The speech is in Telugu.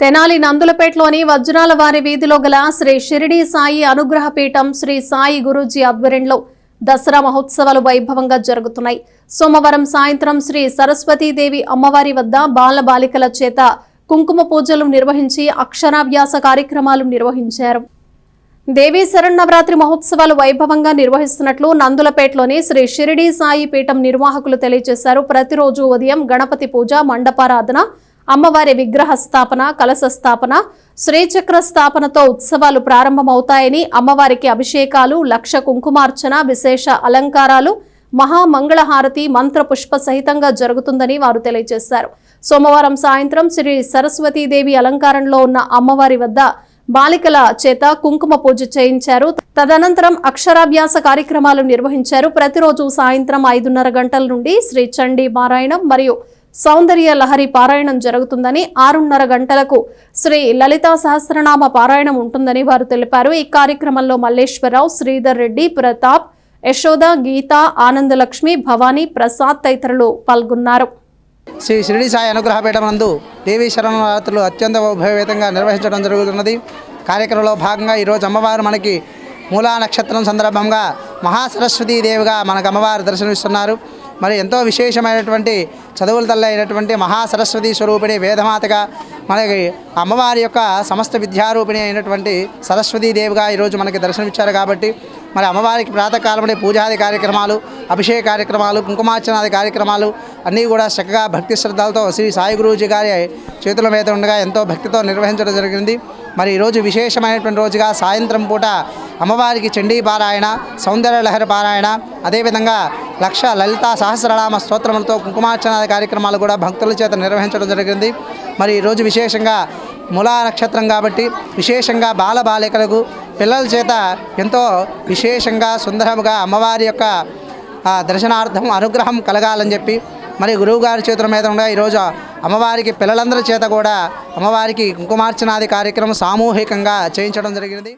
తెనాలి నందులపేటలోని వజ్రాల వారి వీధిలో గల శ్రీ షిరిడి సాయి అనుగ్రహ పీఠం శ్రీ సాయి గురూజీ ఆధ్వర్యంలో దసరా మహోత్సవాలు వైభవంగా జరుగుతున్నాయి. సోమవారం సాయంత్రం శ్రీ సరస్వతీదేవి అమ్మవారి వద్ద బాల బాలికల చేత కుంకుమ పూజలు నిర్వహించి అక్షరాభ్యాస కార్యక్రమాలు నిర్వహించారు. దేవీ శరణవరాత్రి మహోత్సవాలు వైభవంగా నిర్వహిస్తున్నట్లు నందులపేటలోని శ్రీ షిరిడి సాయి పీఠం నిర్వాహకులు తెలియజేశారు. ప్రతిరోజు ఉదయం గణపతి పూజ మండపారాధన అమ్మవారి విగ్రహ స్థాపన కలశ స్థాపన శ్రీచక్ర స్థాపనతో ఉత్సవాలు ప్రారంభమవుతాయని అమ్మవారికి అభిషేకాలు లక్ష కుంకుమార్చన విశేష అలంకారాలు మహామంగళహారతి మంత్ర పుష్ప సహితంగా జరుగుతుందని వారు తెలియజేశారు. సోమవారం సాయంత్రం శ్రీ సరస్వతీదేవి అలంకారంలో ఉన్న అమ్మవారి వద్ద బాలికల చేత కుంకుమ పూజ చేయించారు. తదనంతరం అక్షరాభ్యాస కార్యక్రమాలు నిర్వహించారు. ప్రతిరోజు సాయంత్రం ఐదున్నర గంటల నుండి శ్రీ చండీ మారాయణం మరియు సౌందర్య లహరి పారాయణం జరుగుతుందని ఆరున్నర గంటలకు శ్రీ లలితా సహస్రనామ పారాయణం ఉంటుందని వారు తెలిపారు. ఈ కార్యక్రమంలో మల్లేశ్వరరావు శ్రీధర్ రెడ్డి ప్రతాప్ యశోద గీత ఆనందలక్ష్మి భవానీ ప్రసాద్ తదితరులు పాల్గొన్నారు. శ్రీ షిరిడి సాయి అనుగ్రహపీఠం నందు దేవీ శరణరాత్రులు అత్యంత వైభవేతంగా నిర్వహించడం జరుగుతున్నది. కార్యక్రమంలో భాగంగా ఈరోజు అమ్మవారు మనకి మూలా నక్షత్రం సందర్భంగా మహాసరస్వతీ దేవిగా మనకు అమ్మవారు దర్శనమిస్తున్నారు. మరి ఎంతో విశేషమైనటువంటి చదువుల తల్లి అయినటువంటి మహాసరస్వతి స్వరూపిణి వేదమాతగా మనకి అమ్మవారి యొక్క సమస్త విద్యారూపిణి అయినటువంటి సరస్వతీ దేవిగా ఈరోజు మనకి దర్శనమిచ్చారు కాబట్టి మరి అమ్మవారికి ప్రాతకాలంలో పూజాది కార్యక్రమాలు అభిషేక కార్యక్రమాలు కుంకుమార్చనాది కార్యక్రమాలు అన్నీ కూడా చక్కగా భక్తి శ్రద్ధలతో శ్రీ సాయి గురూజీ గారి చేతుల మీద ఉండగా ఎంతో భక్తితో నిర్వహించడం జరిగింది. మరి ఈరోజు విశేషమైనటువంటి రోజుగా సాయంత్రం పూట అమ్మవారికి చండీ పారాయణ సౌందర్యలహరి పారాయణ అదేవిధంగా లక్ష లలిత సహస్రనామ స్తోత్రములతో కుంకుమార్చనాది కార్యక్రమాలు కూడా భక్తుల చేత నిర్వహించడం జరిగింది. మరి ఈరోజు విశేషంగా మూలా నక్షత్రం కాబట్టి విశేషంగా బాల బాలికలకు పిల్లల చేత ఎంతో విశేషంగా సుందరముగా అమ్మవారి యొక్క దర్శనార్థం అనుగ్రహం కలగాలని చెప్పి మరి గురువుగారి చేతుల మీద ఉండగా ఈరోజు అమ్మవారికి పిల్లలందరి చేత కూడా అమ్మవారికి కుంకుమార్చనాది కార్యక్రమం సామూహికంగా చేయించడం జరిగింది.